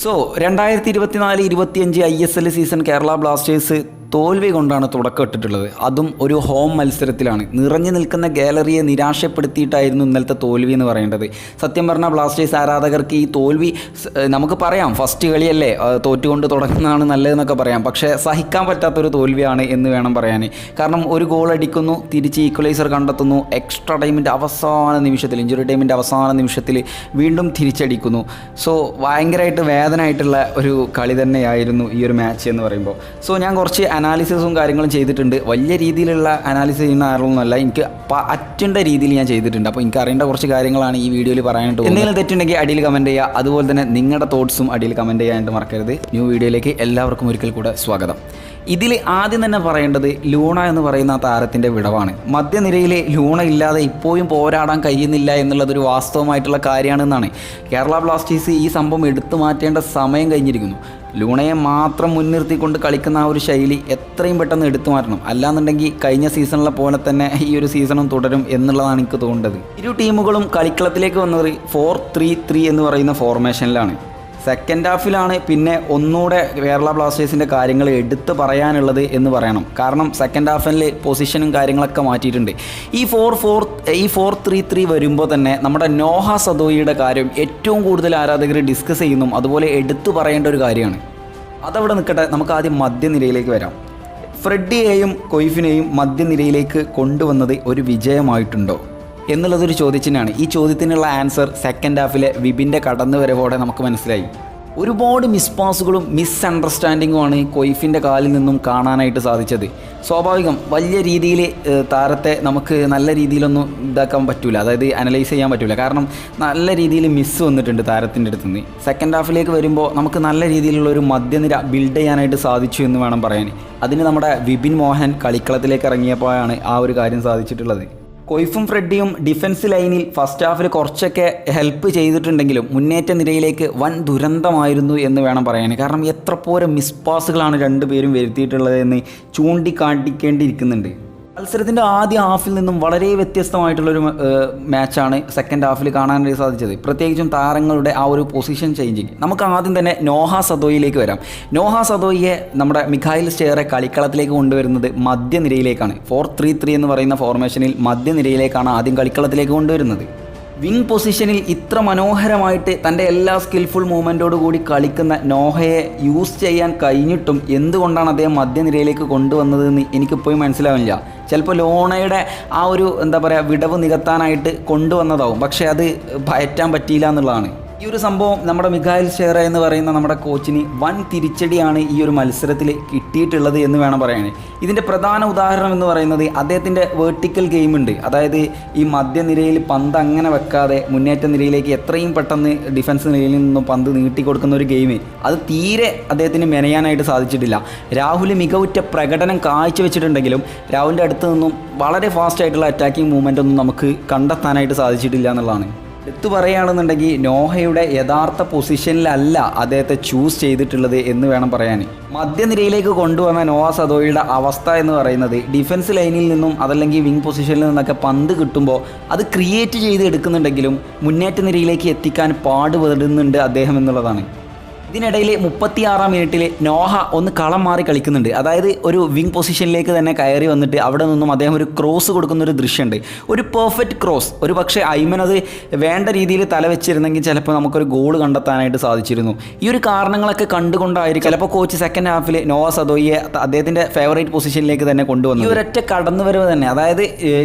So രണ്ടായിരത്തി ഇരുപത്തിനാല് ഇരുപത്തിയഞ്ച് I S L season Kerala Blasters തോൽവി കൊണ്ടാണ് തുടക്കം ഇട്ടിട്ടുള്ളത്. അതും ഒരു ഹോം മത്സരത്തിലാണ്. നിറഞ്ഞു നിൽക്കുന്ന ഗാലറിയെ നിരാശപ്പെടുത്തിയിട്ടായിരുന്നു ഇന്നലത്തെ തോൽവി എന്ന് പറയേണ്ടത്. സത്യം പറഞ്ഞാൽ ബ്ലാസ്റ്റേഴ്സ് ആരാധകർക്ക് ഈ തോൽവി നമുക്ക് പറയാം. ഫസ്റ്റ് കളിയല്ലേ തോറ്റുകൊണ്ട് തുടങ്ങുന്നതാണ് നല്ലതെന്നൊക്കെ പറയാം. പക്ഷേ സഹിക്കാൻ പറ്റാത്തൊരു തോൽവിയാണ് എന്ന് വേണം പറയാൻ. കാരണം ഒരു ഗോൾ അടിക്കുന്നു തിരിച്ച് ഈക്വലൈസർ കണ്ടെത്തുന്നു. എക്സ്ട്രാ ടൈമിന്റെ അവസാന നിമിഷത്തിൽ ഇഞ്ചുറി ടൈമിന്റെ അവസാന നിമിഷത്തിൽ വീണ്ടും തിരിച്ചടിക്കുന്നു. സോ ഭയങ്കരമായിട്ട് വേദനയായിട്ടുള്ള ഒരു കളി തന്നെയായിരുന്നു ഈ ഒരു മാച്ച് എന്ന് പറയുമ്പോൾ. സോ ഞാൻ കുറച്ച് അനാലിസിസും കാര്യങ്ങളും ചെയ്തിട്ടുണ്ട്. വലിയ രീതിയിലുള്ള അനാലിസിസ് ചെയ്യുന്ന ആളൊന്നുമല്ല എനിക്ക് പറ്റേണ്ട രീതിയിൽ ഞാൻ ചെയ്തിട്ടുണ്ട്. അപ്പോൾ എനിക്ക് അറിയേണ്ട കുറച്ച് കാര്യങ്ങളാണ് ഈ വീഡിയോയിൽ പറയാനായിട്ട് എന്തെങ്കിലും തെറ്റുണ്ടെങ്കിൽ അടിയിൽ കമന്റ് ചെയ്യുക. അതുപോലെ തന്നെ നിങ്ങളുടെ തോട്ട്സും അടിയിൽ കമന്റ് ചെയ്യാനായിട്ട് മറക്കരുത്. ന്യൂ വീഡിയോയിലേക്ക് എല്ലാവർക്കും ഒരിക്കൽ കൂടെ സ്വാഗതം. ഇതിൽ ആദ്യം തന്നെ പറയേണ്ടത് ലൂണ എന്ന് പറയുന്ന താരത്തിന്റെ വിടവാണ്. മധ്യനിരയിലെ ലൂണ ഇല്ലാതെ ഇപ്പോഴും പോരാടാൻ കഴിയുന്നില്ല എന്നുള്ളതൊരു വാസ്തവമായിട്ടുള്ള കാര്യമാണെന്നാണ് കേരള ബ്ലാസ്റ്റേഴ്സ് ഈ സംഭവം എടുത്തു മാറ്റേണ്ട സമയം കഴിഞ്ഞിരിക്കുന്നു. ലൂണയെ മാത്രം മുൻനിർത്തിക്കൊണ്ട് കളിക്കുന്ന ആ ഒരു ശൈലി എത്രയും പെട്ടെന്ന് എടുത്തു മാറ്റണം. അല്ലാന്നുണ്ടെങ്കിൽ കഴിഞ്ഞ സീസണിലെ പോലെ തന്നെ ഈ ഒരു സീസണും തുടരും എന്നുള്ളതാണ് എനിക്ക് തോന്നുന്നത്. ഇരു ടീമുകളും കളിക്കളത്തിലേക്ക് വന്നത് ഫോർ ത്രീ ത്രീ എന്ന് പറയുന്ന ഫോർമേഷനിലാണ് സെക്കൻഡ് ഹാഫിലാണ് പിന്നെ ഒന്നുകൂടെ കേരള ബ്ലാസ്റ്റേഴ്സിന്റെ കാര്യങ്ങൾ എടുത്ത് പറയാനുള്ളത് എന്ന് പറയണം. കാരണം സെക്കൻഡ് ഹാഫിൽ പൊസിഷനും കാര്യങ്ങളൊക്കെ മാറ്റിയിട്ടുണ്ട്. ഈ ഫോർ ഫോർ ഈ ഫോർ ത്രീ ത്രീ വരുമ്പോൾ തന്നെ നമ്മുടെ നോഹ സദോയിയുടെ കാര്യം ഏറ്റവും കൂടുതൽ ആരാധകർ ഡിസ്കസ് ചെയ്യുന്നു അതുപോലെ എടുത്തു പറയേണ്ട ഒരു കാര്യമാണ്. അതവിടെ നിൽക്കട്ടെ നമുക്ക് ആദ്യം മധ്യനിരയിലേക്ക് വരാം. ഫ്രെഡിയെയും കൊയ്ഫിനെയും മധ്യനിരയിലേക്ക് കൊണ്ടുവന്നത് ഒരു വിജയമായിട്ടുണ്ടോ? എന്നുള്ളതൊരു ചോദ്യത്തിനാണ് ഈ ചോദ്യത്തിനുള്ള ആൻസർ സെക്കൻഡ് ഹാഫിലെ വിപിന്റെ കടന്നുവരവോടെ നമുക്ക് മനസ്സിലായി. ഒരുപാട് മിസ്പാസുകളും മിസ് അണ്ടർസ്റ്റാൻഡിങ്ങുമാണ് കൊയ്ഫിന്റെ കാലിൽ നിന്നും കാണാനായിട്ട് സാധിച്ചത്. സ്വാഭാവികം വലിയ രീതിയിൽ താരത്തെ നമുക്ക് നല്ല രീതിയിലൊന്നും ഇതാക്കാൻ പറ്റില്ല അതായത് അനലൈസ് ചെയ്യാൻ പറ്റില്ല കാരണം നല്ല രീതിയിൽ മിസ് വന്നിട്ടുണ്ട് താരത്തിന്റെ അടുത്ത് നിന്ന്. സെക്കൻഡ് ഹാഫിലേക്ക് വരുമ്പോൾ നമുക്ക് നല്ല രീതിയിലുള്ള ഒരു മധ്യനിര ബിൽഡ് ചെയ്യാനായിട്ട് സാധിച്ചു എന്ന് വേണം പറയാൻ അതിന് നമ്മുടെ വിപിൻ മോഹൻ കളിക്കളത്തിലേക്ക് ഇറങ്ങിയപ്പോഴാണ് ആ ഒരു കാര്യം സാധിച്ചിട്ടുള്ളത്. കൊയ്ഫും ഫ്രെഡിയും ഡിഫൻസ് ലൈനിൽ ഫസ്റ്റ് ഹാഫിൽ കുറച്ചൊക്കെ ഹെൽപ്പ് ചെയ്തിട്ടുണ്ടെങ്കിലും മുന്നേറ്റ നിരയിലേക്ക് വൻ ദുരന്തമായിരുന്നു എന്ന് വേണം പറയാൻ. കാരണം എത്ര പോരം മിസ്പാസുകളാണ് രണ്ടുപേരും വരുത്തിയിട്ടുള്ളത് എന്ന് ചൂണ്ടിക്കാട്ടിക്കേണ്ടിയിരിക്കുന്നുണ്ട്. മത്സരത്തിന്റെ ആദ്യ ഹാഫിൽ നിന്നും വളരെ വ്യത്യസ്തമായിട്ടുള്ളൊരു മാച്ചാണ് സെക്കൻഡ് ഹാഫിൽ കാണാനായി സാധിച്ചത്. പ്രത്യേകിച്ചും താരങ്ങളുടെ ആ ഒരു പൊസിഷൻ ചേഞ്ചിങ് നമുക്ക് ആദ്യം തന്നെ നോഹ സദോയിലേക്ക് വരാം. നോഹ സദോയിയെ നമ്മുടെ മിഖായിൽ സ്റ്റെയറെ കളിക്കളത്തിലേക്ക് കൊണ്ടുവരുന്നത് മധ്യനിരയിലേക്കാണ്. ഫോർ ത്രീ ത്രീ എന്ന് പറയുന്ന ഫോർമേഷനിൽ മധ്യനിരയിലേക്കാണ് ആദ്യം കളിക്കളത്തിലേക്ക് കൊണ്ടുവരുന്നത്. വിങ് പൊസിഷനിൽ ഇത്ര മനോഹരമായിട്ട് തന്റെ എല്ലാ സ്കിൽഫുൾ മൂവ്മെന്റോടുകൂടി കളിക്കുന്ന നോഹയെ യൂസ് ചെയ്യാൻ കഴിഞ്ഞിട്ടും എന്തുകൊണ്ടാണ് അദ്ദേഹം മധ്യനിരയിലേക്ക് കൊണ്ടുവന്നതെന്ന് എനിക്കിപ്പോഴും മനസ്സിലാവില്ല. ചിലപ്പോൾ ലോണയുടെ ആ ഒരു എന്താ പറയുക വിടവ് നികത്താനായിട്ട് കൊണ്ടുവന്നതാവും. പക്ഷേ അത് പയറ്റാൻ പറ്റിയില്ല എന്നുള്ളതാണ്. ഈ ഒരു സംഭവം നമ്മുടെ മിഖായിൽ ഷെയറ എന്ന് പറയുന്ന നമ്മുടെ കോച്ചിന് വൻ തിരിച്ചടിയാണ് ഈ ഒരു മത്സരത്തിൽ കിട്ടിയിട്ടുള്ളത് എന്ന് വേണം പറയാൻ. ഇതിന്റെ പ്രധാന ഉദാഹരണം എന്ന് പറയുന്നത് അദ്ദേഹത്തിന്റെ വേർട്ടിക്കൽ ഗെയിം ഉണ്ട്. അതായത് ഈ മധ്യനിരയിൽ പന്ത് അങ്ങനെ വെക്കാതെ മുന്നേറ്റ നിരയിലേക്ക് എത്രയും പെട്ടെന്ന് ഡിഫൻസ് നിരയിൽ നിന്നും പന്ത് നീട്ടിക്കൊടുക്കുന്ന ഒരു ഗെയിം അത് തീരെ അദ്ദേഹത്തിന് മെനയാനായിട്ട് സാധിച്ചിട്ടില്ല. രാഹുൽ മികവുറ്റ പ്രകടനം കാഴ്ചവെച്ചിട്ടുണ്ടെങ്കിലും രാഹുലിന്റെ അടുത്ത് നിന്നും വളരെ ഫാസ്റ്റ് ആയിട്ടുള്ള അറ്റാക്കിംഗ് മൂവ്മെന്റ് ഒന്നും നമുക്ക് കണ്ടെത്താനായിട്ട് സാധിച്ചിട്ടില്ല എന്നുള്ളതാണ്. എടുത്തു പറയുകയാണെന്നുണ്ടെങ്കിൽ നോഹയുടെ യഥാർത്ഥ പൊസിഷനിലല്ല അദ്ദേഹത്തെ ചൂസ് ചെയ്തിട്ടുള്ളത് എന്ന് വേണം പറയാൻ. മധ്യനിരയിലേക്ക് കൊണ്ടുവന്ന നോഹ സദോയുടെ അവസ്ഥ എന്ന് പറയുന്നത് ഡിഫൻസ് ലൈനിൽ നിന്നും അതല്ലെങ്കിൽ വിങ് പൊസിഷനിൽ നിന്നൊക്കെ പന്ത് കിട്ടുമ്പോൾ അത് ക്രിയേറ്റ് ചെയ്ത് എടുക്കുന്നുണ്ടെങ്കിലും മുന്നേറ്റ നിരയിലേക്ക് എത്തിക്കാൻ പാടുപെടുന്നുണ്ട് അദ്ദേഹം എന്നുള്ളതാണ്. ഇതിനിടയിൽ മുപ്പത്തിയാറാം മിനിറ്റിൽ നോഹ ഒന്ന് കളം മാറി കളിക്കുന്നുണ്ട്. അതായത് ഒരു വിങ് പൊസിഷനിലേക്ക് തന്നെ കയറി വന്നിട്ട് അവിടെ നിന്നും അദ്ദേഹം ഒരു ക്രോസ് കൊടുക്കുന്ന ഒരു ദൃശ്യമുണ്ട്. ഒരു പെർഫെക്റ്റ് ക്രോസ് ഒരു പക്ഷേ അത് വേണ്ട രീതിയിൽ തല വെച്ചിരുന്നെങ്കിൽ ചിലപ്പോൾ നമുക്കൊരു ഗോൾ കണ്ടെത്താനായിട്ട് സാധിച്ചിരുന്നു. ഈ ഒരു കാരണങ്ങളൊക്കെ കണ്ടുകൊണ്ടായിരിക്കും ചിലപ്പോൾ കോച്ച് സെക്കൻഡ് ഹാഫിൽ നോഹ സദോയിയെ അദ്ദേഹത്തിന്റെ ഫേവറേറ്റ് പൊസിഷനിലേക്ക് തന്നെ കൊണ്ടുവന്നു ഈ ഒരൊറ്റ കടന്നുവരവ് തന്നെ. അതായത്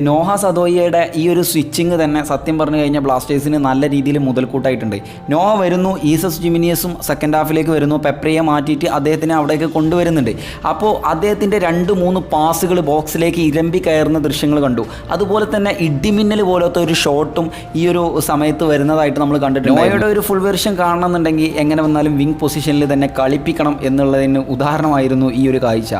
നോഹ സദോയിയുടെ ഈ ഒരു സ്വിച്ചിങ് തന്നെ സത്യം പറഞ്ഞു കഴിഞ്ഞാൽ ബ്ലാസ്റ്റേഴ്സിന് നല്ല രീതിയിൽ മുതൽക്കൂട്ടായിട്ടുണ്ട്. നോഹ വരുന്നു ഈസസ് ജിമിനിയസും സെക്കൻഡ് ഹാഫിലേക്ക് വരുന്നു. പെപ്രിയെ മാറ്റിയിട്ട് അദ്ദേഹത്തിനെ അവിടേക്ക് കൊണ്ടുവരുന്നുണ്ട്. അപ്പോൾ അദ്ദേഹത്തിന്റെ രണ്ട് മൂന്ന് പാസുകൾ ബോക്സിലേക്ക് ഇരമ്പി കയറുന്ന ദൃശ്യങ്ങൾ കണ്ടു. അതുപോലെ തന്നെ ഇടിമിന്നൽ പോലത്തെ ഒരു ഷോട്ടും ഈ ഒരു സമയത്ത് വരുന്നതായിട്ട് നമ്മൾ കണ്ടിട്ടുണ്ട് നോയുടെ ഒരു ഫുൾ വെർഷൻ കാണണമെന്നുണ്ടെങ്കിൽ എങ്ങനെ വന്നാലും വിങ് പൊസിഷനിൽ തന്നെ കളിപ്പിക്കണം എന്നുള്ളതിന് ഉദാഹരണമായിരുന്നു ഈ ഒരു കാഴ്ച.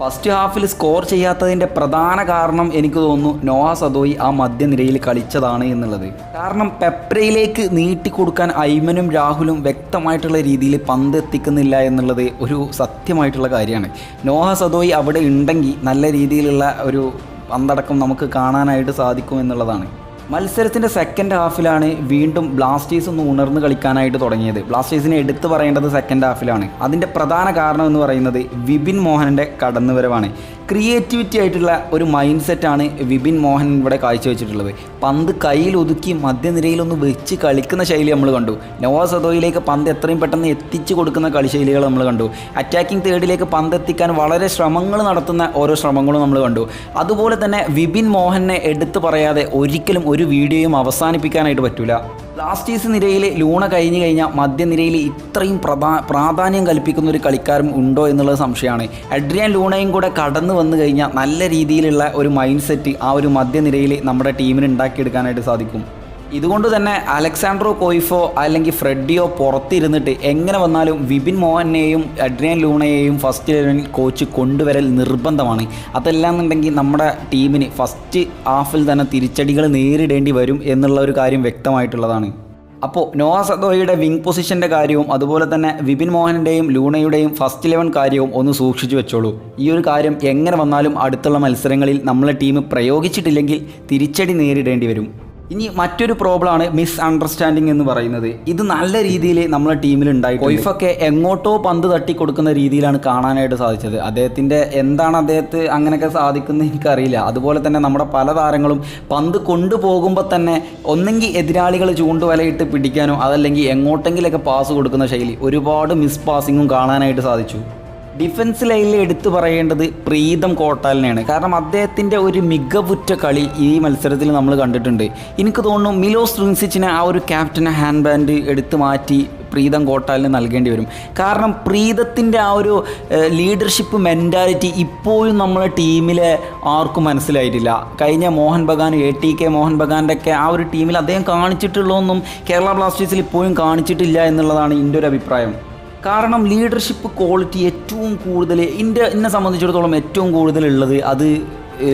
ഫസ്റ്റ് ഹാഫിൽ സ്കോർ ചെയ്യാത്തതിന്റെ പ്രധാന കാരണം എനിക്ക് തോന്നുന്നു നോഹ സദോയി ആ മധ്യനിരയിൽ കളിച്ചതാണ് എന്നുള്ളത്. കാരണം പെപ്രയിലേക്ക് നീട്ടിക്കൊടുക്കാൻ ഐമനും രാഹുലും വ്യക്തമായിട്ടുള്ള രീതിയിൽ പന്ത് എത്തിക്കുന്നില്ല എന്നുള്ളത് ഒരു സത്യമായിട്ടുള്ള കാര്യമാണ്. നോഹ സദോയി അവിടെ ഉണ്ടെങ്കിൽ നല്ല രീതിയിലുള്ള ഒരു പന്തടക്കം നമുക്ക് കാണാനായിട്ട് സാധിക്കും എന്നുള്ളതാണ്. മത്സരത്തിന്റെ സെക്കൻഡ് ഹാഫിലാണ് വീണ്ടും ബ്ലാസ്റ്റേഴ്സ് ഒന്ന് ഉണർന്ന് കളിക്കാനായിട്ട് തുടങ്ങിയത്. ബ്ലാസ്റ്റേഴ്സിനെ എടുത്തു പറയേണ്ടത് സെക്കൻഡ് ഹാഫിലാണ് അതിന്റെ പ്രധാന കാരണം എന്ന് പറയുന്നത് വിപിൻ മോഹനന്റെ കടന്നുവരവാണ്. ക്രിയേറ്റിവിറ്റി ആയിട്ടുള്ള ഒരു മൈൻഡ് സെറ്റാണ് വിപിൻ മോഹൻ ഇവിടെ കാഴ്ചവെച്ചിട്ടുള്ളത്. പന്ത് കയ്യിൽ ഒതുക്കി മധ്യനിരയിലൊന്ന് വെച്ച് കളിക്കുന്ന ശൈലി നമ്മൾ കണ്ടു. നവാസ് സദോയിലേക്ക് പന്ത് എത്രയും പെട്ടെന്ന് എത്തിച്ചു കൊടുക്കുന്ന കളിശൈലികൾ നമ്മൾ കണ്ടു. അറ്റാക്കിംഗ് തേർഡിലേക്ക് പന്ത് എത്തിക്കാൻ വളരെ ശ്രമങ്ങൾ നടത്തുന്ന ഓരോ ശ്രമങ്ങളും നമ്മൾ കണ്ടു. അതുപോലെ തന്നെ വിപിൻ മോഹനെ എടുത്തു പറയാതെ ഒരിക്കലും ഒരു വീഡിയോയും അവസാനിപ്പിക്കാനായിട്ട് പറ്റൂല. ബ്ലാസ്റ്റേഴ്സ് നിരയിൽ ലൂണ കഴിഞ്ഞു കഴിഞ്ഞാൽ മധ്യനിരയിൽ ഇത്രയും പ്രധാ പ്രാധാന്യം കൽപ്പിക്കുന്ന ഒരു കളിക്കാരും ഉണ്ടോ എന്നുള്ളത് സംശയമാണ്. അഡ്രിയാൻ ലൂണയും കൂടെ കടന്നു വന്നു കഴിഞ്ഞാൽ നല്ല രീതിയിലുള്ള ഒരു മൈൻഡ് സെറ്റ് ആ ഒരു മധ്യനിരയിൽ നമ്മുടെ ടീമിന് ഉണ്ടാക്കിയെടുക്കാനായിട്ട് സാധിക്കും. ഇതുകൊണ്ട് തന്നെ അലക്സാണ്ട്രോ കോയിഫോ അല്ലെങ്കിൽ ഫ്രെഡിയോ പുറത്തിരുന്നിട്ട് എങ്ങനെ വന്നാലും വിപിൻ മോഹനെയും അഡ്രിയൻ ലൂണയെയും ഫസ്റ്റ് ഇലവനിൽ കോച്ച് കൊണ്ടുവരൽ നിർബന്ധമാണ്. അതെല്ലാം എന്നുണ്ടെങ്കിൽ നമ്മുടെ ടീമിന് ഫസ്റ്റ് ഹാഫിൽ തന്നെ തിരിച്ചടികൾ നേരിടേണ്ടി വരും എന്നുള്ള ഒരു കാര്യം വ്യക്തമായിട്ടുള്ളതാണ്. അപ്പോൾ നോവാ സദോയുടെ വിങ് പൊസിഷന്റെ കാര്യവും അതുപോലെ തന്നെ വിപിൻ മോഹനന്റെയും ലൂണയുടെയും ഫസ്റ്റ് ഇലവൻ കാര്യവും ഒന്ന് സൂക്ഷിച്ചു വെച്ചോളൂ. ഈ ഒരു കാര്യം എങ്ങനെ വന്നാലും അടുത്തുള്ള മത്സരങ്ങളിൽ നമ്മളെ ടീം പ്രയോഗിച്ചിട്ടില്ലെങ്കിൽ തിരിച്ചടി നേരിടേണ്ടി വരും. ഇനി മറ്റൊരു പ്രോബ്ലമാണ് മിസ് അണ്ടർസ്റ്റാൻഡിങ് എന്ന് പറയുന്നത്. ഇത് നല്ല രീതിയിൽ നമ്മളെ ടീമിൽ ഉണ്ടായി കൊയ്ഫൊക്കെ എങ്ങോട്ടോ പന്ത് തട്ടി കൊടുക്കുന്ന രീതിയിലാണ് കാണാനായിട്ട് സാധിച്ചത്. അദ്ദേഹത്തിന്റെ എന്താണ് അദ്ദേഹത്തെ അങ്ങനെയൊക്കെ സാധിക്കുന്നത് എനിക്കറിയില്ല. അതുപോലെ തന്നെ നമ്മുടെ പല താരങ്ങളും പന്ത് കൊണ്ടുപോകുമ്പോൾ തന്നെ ഒന്നെങ്കിൽ എതിരാളികൾ ചൂണ്ടുവലയിട്ട് പിടിക്കാനോ അതല്ലെങ്കിൽ എങ്ങോട്ടെങ്കിലൊക്കെ പാസ് കൊടുക്കുന്ന ശൈലി ഒരുപാട് മിസ് പാസിങ്ങും കാണാനായിട്ട് സാധിച്ചു. ഡിഫൻസ് ലൈനിൽ എടുത്തു പറയേണ്ടത് പ്രീതം കോട്ടാലിനെയാണ്. കാരണം അദ്ദേഹത്തിന്റെ ഒരു മികവുറ്റ കളി ഈ മത്സരത്തിൽ നമ്മൾ കണ്ടിട്ടുണ്ട്. എനിക്ക് തോന്നുന്നു മിലോസ് റിൻസിച്ചിനെ ആ ഒരു ക്യാപ്റ്റനെ ഹാൻഡ് ബാൻഡ് എടുത്തു മാറ്റി പ്രീതം കോട്ടാലിന് നൽകേണ്ടി വരും. കാരണം പ്രീതത്തിന്റെ ആ ഒരു ലീഡർഷിപ്പ് മെന്റാലിറ്റി ഇപ്പോഴും നമ്മളെ ടീമിലെ ആർക്കും മനസ്സിലായിട്ടില്ല. കഴിഞ്ഞ Mohun Bagan A T K Mohun ബഗാന്റെ ഒക്കെ ആ ഒരു ടീമിൽ അദ്ദേഹം കാണിച്ചിട്ടുള്ളതൊന്നും കേരള ബ്ലാസ്റ്റേഴ്സിൽ ഇപ്പോഴും കാണിച്ചിട്ടില്ല എന്നുള്ളതാണ് എന്റെ ഒരു അഭിപ്രായം. കാരണം ലീഡർഷിപ്പ് ക്വാളിറ്റി ഏറ്റവും കൂടുതൽ എന്റെ എന്നെ സംബന്ധിച്ചിടത്തോളം ഏറ്റവും കൂടുതലുള്ളത് അത്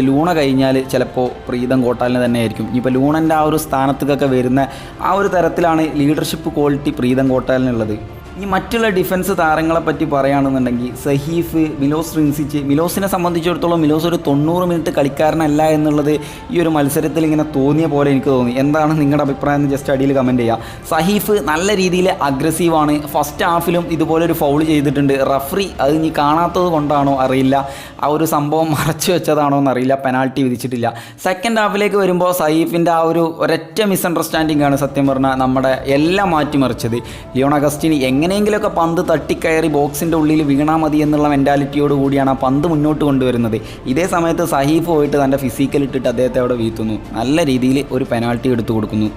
ലൂണ കഴിഞ്ഞാൽ ചിലപ്പോൾ പ്രീതം കോട്ടാലിന് തന്നെ ആയിരിക്കും. ഇനിയിപ്പോൾ ലൂണന്റെ ആ ഒരു സ്ഥാനത്തേക്കൊക്കെ വരുന്ന ആ ഒരു തരത്തിലാണ് ലീഡർഷിപ്പ് ക്വാളിറ്റി പ്രീതം കോട്ടാലിനുള്ളത്. ഇനി മറ്റുള്ള ഡിഫൻസ് താരങ്ങളെ പറ്റി പറയുകയാണെന്നുണ്ടെങ്കിൽ സഹീഫ് മിലോസ് റിൻസിച്ച് മിലോസിനെ സംബന്ധിച്ചിടത്തോളം മിലോസ് ഒരു തൊണ്ണൂറ് മിനിറ്റ് കളിക്കാരനല്ല എന്നുള്ളത് ഈ ഒരു മത്സരത്തിൽ ഇങ്ങനെ തോന്നിയ പോലെ എനിക്ക് തോന്നി. എന്താണ് നിങ്ങളുടെ അഭിപ്രായം എന്ന് ജസ്റ്റ് അടിയിൽ കമന്റ് ചെയ്യുക സഹീഫ് നല്ല രീതിയിൽ അഗ്രസീവാണ് ഫസ്റ്റ് ഹാഫിലും ഇതുപോലെ ഒരു ഫൗൾ ചെയ്തിട്ടുണ്ട്. റഫറി അത് ഇനി കാണാത്തത് കൊണ്ടാണോ അറിയില്ല. ആ ഒരു സംഭവം മറച്ചു വെച്ചതാണോ എന്നറിയില്ല. പെനാൾട്ടി വിധിച്ചിട്ടില്ല. സെക്കൻഡ് ഹാഫിലേക്ക് വരുമ്പോൾ സഹീഫിന്റെ ആ ഒരു ഒരൊറ്റ മിസ്അണ്ടർസ്റ്റാൻഡിംഗ് ആണ് സത്യം പറഞ്ഞാൽ നമ്മുടെ എല്ലാം മാറ്റിമറിച്ചത്. ലിയോൺ അഗസ്റ്റിന് എങ്ങനെയെങ്കിലുമൊക്കെ പന്ത് തട്ടിക്കയറി ബോക്സിന്റെ ഉള്ളിൽ വീണാൽ മതി എന്നുള്ള മെന്റാലിറ്റിയോട് കൂടിയാണ് ആ പന്ത് മുന്നോട്ട് കൊണ്ടുവരുന്നത്. ഇതേ സമയത്ത് സഹീഫ് പോയിട്ട് തന്റെ ഫിസിക്കൽ ഇട്ടിട്ട് അദ്ദേഹത്തെ അവിടെ വീഴ്ത്തുന്നു. നല്ല രീതിയിൽ ഒരു പെനാൾട്ടി എടുത്തു കൊടുക്കുന്നു.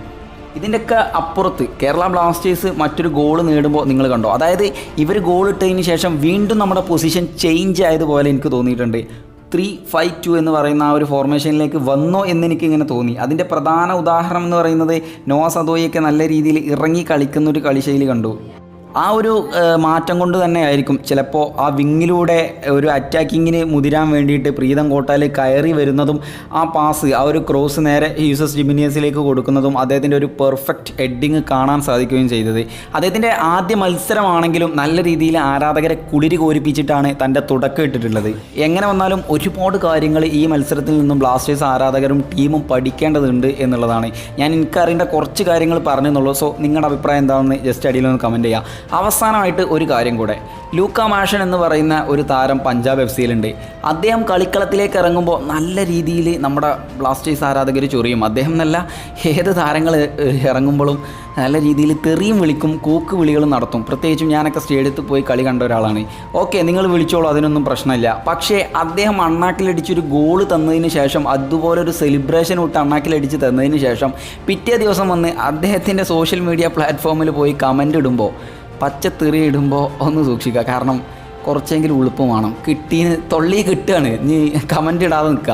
ഇതിന്റെയൊക്കെ അപ്പുറത്ത് കേരള ബ്ലാസ്റ്റേഴ്സ് മറ്റൊരു ഗോൾ നേടുമ്പോൾ നിങ്ങൾ കണ്ടോ? അതായത് ഇവർ ഗോൾ ഇട്ടതിന് ശേഷം വീണ്ടും നമ്മുടെ പൊസിഷൻ ചേഞ്ച് ആയതുപോലെ എനിക്ക് തോന്നിയിട്ടുണ്ട്. ത്രീ ഫൈവ് ടു എന്ന് പറയുന്ന ആ ഒരു ഫോർമേഷനിലേക്ക് വന്നോ എന്ന് എനിക്ക് ഇങ്ങനെ തോന്നി. അതിന്റെ പ്രധാന ഉദാഹരണം എന്ന് പറയുന്നത് നോവാ സദോയിയൊക്കെ നല്ല രീതിയിൽ ഇറങ്ങി കളിക്കുന്ന ഒരു കളിശൈലി കണ്ടു. ആ ഒരു മാറ്റം കൊണ്ട് തന്നെ ആയിരിക്കും. ചിലപ്പോൾ ആ വിങ്ങിലൂടെ ഒരു അറ്റാക്കിങ്ങിന് മുതിരാൻ വേണ്ടിയിട്ട് പ്രീതം കോട്ടാൽ കയറി വരുന്നതും ആ പാസ് ആ ഒരു ക്രോസ് നേരെ യൂസസ് ജിമിനിയസിലേക്ക് കൊടുക്കുന്നതും അദ്ദേഹത്തിന്റെ ഒരു പെർഫെക്റ്റ് ഹെഡിങ് കാണാൻ സാധിക്കുകയും ചെയ്തത്. അദ്ദേഹത്തിന്റെ ആദ്യ മത്സരമാണെങ്കിലും നല്ല രീതിയിൽ ആരാധകരെ കുളിരി കോരിപ്പിച്ചിട്ടാണ് തന്റെ തുടക്കം ഇട്ടിട്ടുള്ളത്. എങ്ങനെ വന്നാലും ഒരുപാട് കാര്യങ്ങൾ ഈ മത്സരത്തിൽ നിന്നും ബ്ലാസ്റ്റേഴ്സ് ആരാധകരും ടീമും പഠിക്കേണ്ടതുണ്ട് എന്നുള്ളതാണ്. ഞാൻ എനിക്കറിയേണ്ട കുറച്ച് കാര്യങ്ങൾ പറഞ്ഞെന്നുള്ളൂ. സോ നിങ്ങളുടെ അഭിപ്രായം എന്താണെന്ന് ജസ്റ്റ് അടിയിലൊന്ന് കമന്റ് ചെയ്യുക അവസാനമായിട്ട് ഒരു കാര്യം കൂടെ. ലൂക്ക മാഷൻ എന്ന് പറയുന്ന ഒരു താരം പഞ്ചാബ് എഫ് സിയിലുണ്ട് അദ്ദേഹം കളിക്കളത്തിലേക്ക് ഇറങ്ങുമ്പോൾ നല്ല രീതിയിൽ നമ്മുടെ ബ്ലാസ്റ്റേഴ്സ് ആരാധകർ ചൊറിയും. അദ്ദേഹം എന്നല്ല ഏത് താരങ്ങൾ ഇറങ്ങുമ്പോഴും നല്ല രീതിയിൽ തെറിയും വിളിക്കും കൂക്ക് വിളികളും നടത്തും. പ്രത്യേകിച്ചും ഞാനൊക്കെ സ്റ്റേഡിയത്തിൽ പോയി കളി കണ്ട ഒരാളാണ്. ഓക്കെ നിങ്ങൾ വിളിച്ചോളൂ അതിനൊന്നും പ്രശ്നമില്ല. പക്ഷേ അദ്ദേഹം അണ്ണാക്കിലടിച്ചൊരു ഗോൾ തന്നതിന് ശേഷം അതുപോലെ ഒരു സെലിബ്രേഷൻ വിട്ട് അണ്ണാക്കിലടിച്ച് തന്നതിന് ശേഷം പിറ്റേ ദിവസം വന്ന് അദ്ദേഹത്തിന്റെ സോഷ്യൽ മീഡിയ പ്ലാറ്റ്ഫോമിൽ പോയി കമന്റ് ഇടുമ്പോൾ പച്ചത്തെറി ഇടുമ്പോൾ ഒന്ന് സൂക്ഷിക്കുക. കാരണം കുറച്ചെങ്കിലും ഉളുപ്പം വേണം. കിട്ടീന് തൊള്ളി കിട്ടുകയാണ്. നീ കമന്റ് ഇടാതെ നിൽക്കുക.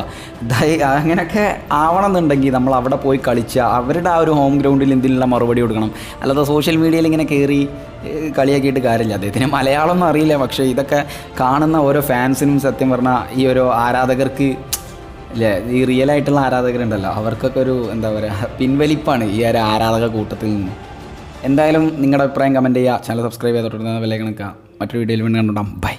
അങ്ങനെയൊക്കെ ആവണം എന്നുണ്ടെങ്കിൽ നമ്മൾ അവിടെ പോയി കളിച്ച അവരുടെ ആ ഒരു ഹോം ഗ്രൗണ്ടിൽ എന്തിനുള്ള മറുപടി കൊടുക്കണം. അല്ലാതെ സോഷ്യൽ മീഡിയയിൽ ഇങ്ങനെ കയറി കളിയാക്കിയിട്ട് കാര്യമില്ല. അദ്ദേഹത്തിന് മലയാളം ഒന്നും അറിയില്ല. പക്ഷേ ഇതൊക്കെ കാണുന്ന ഓരോ ഫാൻസിനും സത്യം പറഞ്ഞാൽ ഈ ഓരോ ആരാധകർക്ക് അല്ലേ ഈ റിയൽ ആയിട്ടുള്ള ആരാധകരുണ്ടല്ലോ. അവർക്കൊക്കെ ഒരു എന്താ പറയുക പിൻവലിപ്പാണ് ഈ ഒരു ആരാധക കൂട്ടത്തിൽ നിന്ന്. എന്തായാലും നിങ്ങളുടെ അഭിപ്രായം കമന്റ് ചെയ്യുക. ചാനൽ സബ്സ്ക്രൈബ് ചെയ്തിട്ടുണ്ട് വിലക്ക് കണക്കുക മറ്റൊരു വീഡിയോയിൽ വീണ്ടും കണ്ടുണ്ടാം ബൈ